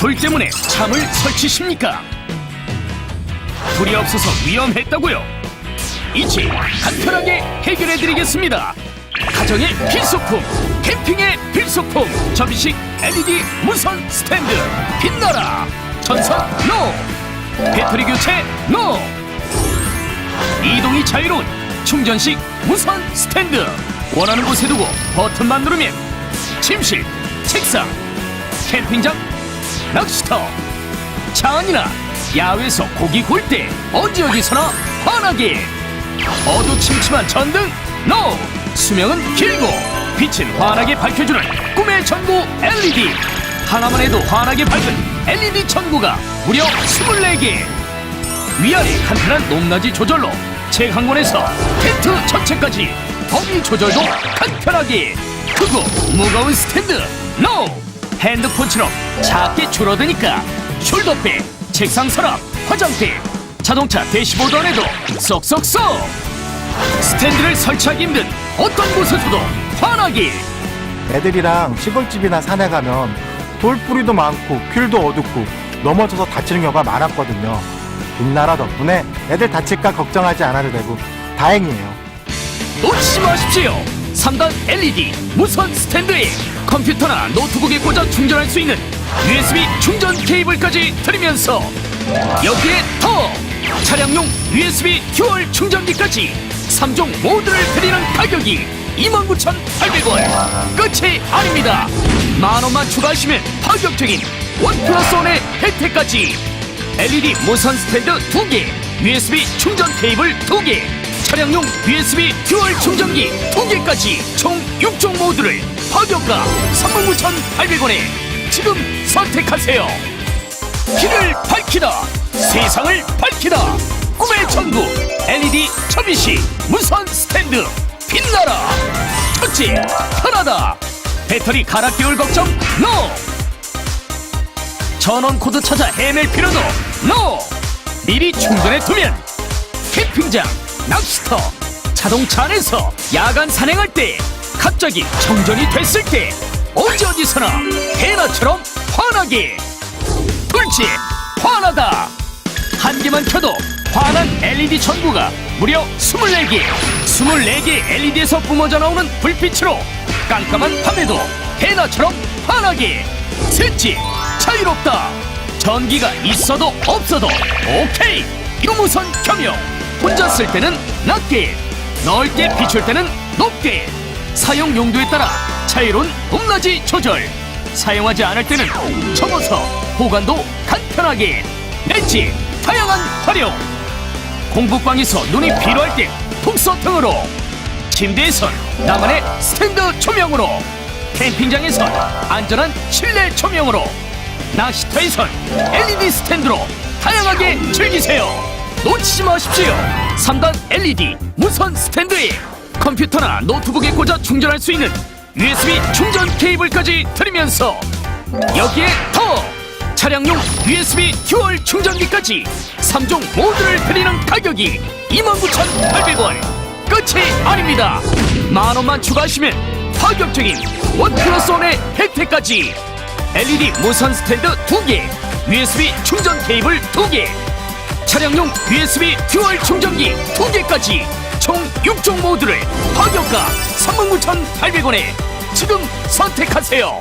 돌 때문에 참을 설치십니까? 불이 없어서 위험했다고요? 이제 간편하게 해결해드리겠습니다. 가정의 필수품, 캠핑의 필수품, 접이식 LED 무선 스탠드, 빛나라, 전선 노, 배터리 교체 노, 이동이 자유로운 충전식 무선 스탠드, 원하는 곳에 두고 버튼만 누르면 침실, 책상, 캠핑장, 낚시터, 차 안이나 야외에서 고기 구울 때 어디 어디서나 환하게. 어두침침한 전등 노! 수명은 길고 빛은 환하게 밝혀주는 꿈의 전구 LED. 하나만 해도 환하게 밝은 LED 전구가 무려 24개. 위아래 간편한 높낮이 조절로 제강원에서 텐트 전체까지 범위 조절도 간편하게. 크고 무거운 스탠드 노 핸드폰처럼 작게 줄어드니까 숄더백 책상 서랍 화장대 자동차 대시보드 안에도 쏙쏙쏙 스탠드를 설치하기 힘든 어떤 곳에서도 환하게 애들이랑 시골집이나 산에 가면 돌뿌리도 많고 귤도 어둡고 넘어져서 다치는 경우가 많았거든요. 빛나라 덕분에 애들 다칠까 걱정하지 않아도 되고 다행이에요. 놓치지 마십시오. 3단 LED 무선 스탠드에 컴퓨터나 노트북에 꽂아 충전할 수 있는 USB 충전 케이블까지 드리면서 여기에 더 차량용 USB 듀얼 충전기까지 3종 모두를 드리는 가격이 29,800원 끝이 아닙니다. 만 원만 추가하시면 파격적인 원 플러스 원의 혜택까지 LED 무선 스탠드 2개, USB 충전 케이블 2개, 차량용 USB 듀얼 충전기 2개까지 총 6종 모두를 파격가 39,800원에 지금 선택하세요. 길을 밝히다, 세상을 밝히다. 꿈의 전구 LED 접이식 무선 스탠드 빛나라. 첫째, 편하다. 배터리 갈아 끼울 걱정 NO. 전원 코드 찾아 헤맬 필요도 NO! 미리 충전해 두면 캠핑장, 낚시터, 자동차 안에서 야간 산행할 때 갑자기 정전이 됐을 때 언제 어디서나 해나처럼 환하게. 둘째, 환하다. 한 개만 켜도 환한 LED 전구가 무려 24개 24개 LED에서 뿜어져 나오는 불빛으로 깜깜한 밤에도 해나처럼 환하게. 셋째, 자유롭다. 전기가 있어도 없어도 오케이. 유무선 겸용 혼자 쓸 때는 낮게 넓게 비출 때는 높게 사용 용도에 따라 자유로운 높낮이 조절. 사용하지 않을 때는 접어서 보관도 간편하게. 넷째 다양한 활용. 공부방에서 눈이 필요할 때 독서 등으로. 침대에선 나만의 스탠드 조명으로. 캠핑장에선 안전한 실내 조명으로. 낚시터에선 LED 스탠드로 다양하게 즐기세요. 놓치지 마십시오. 3단 LED 무선 스탠드에 컴퓨터나 노트북에 꽂아 충전할 수 있는 USB 충전 케이블까지 드리면서 여기에 더 차량용 USB 듀얼 충전기까지 3종 모두를 드리는 가격이 29,800원. 끝이 아닙니다. 만원만 추가하시면 파격적인 원 플러스 원의 혜택까지. LED 무선 스탠드 2개 USB 충전 케이블 2개 차량용 USB 듀얼 충전기 2개까지 총 6종 모두를 파격가 39,800원에 지금 선택하세요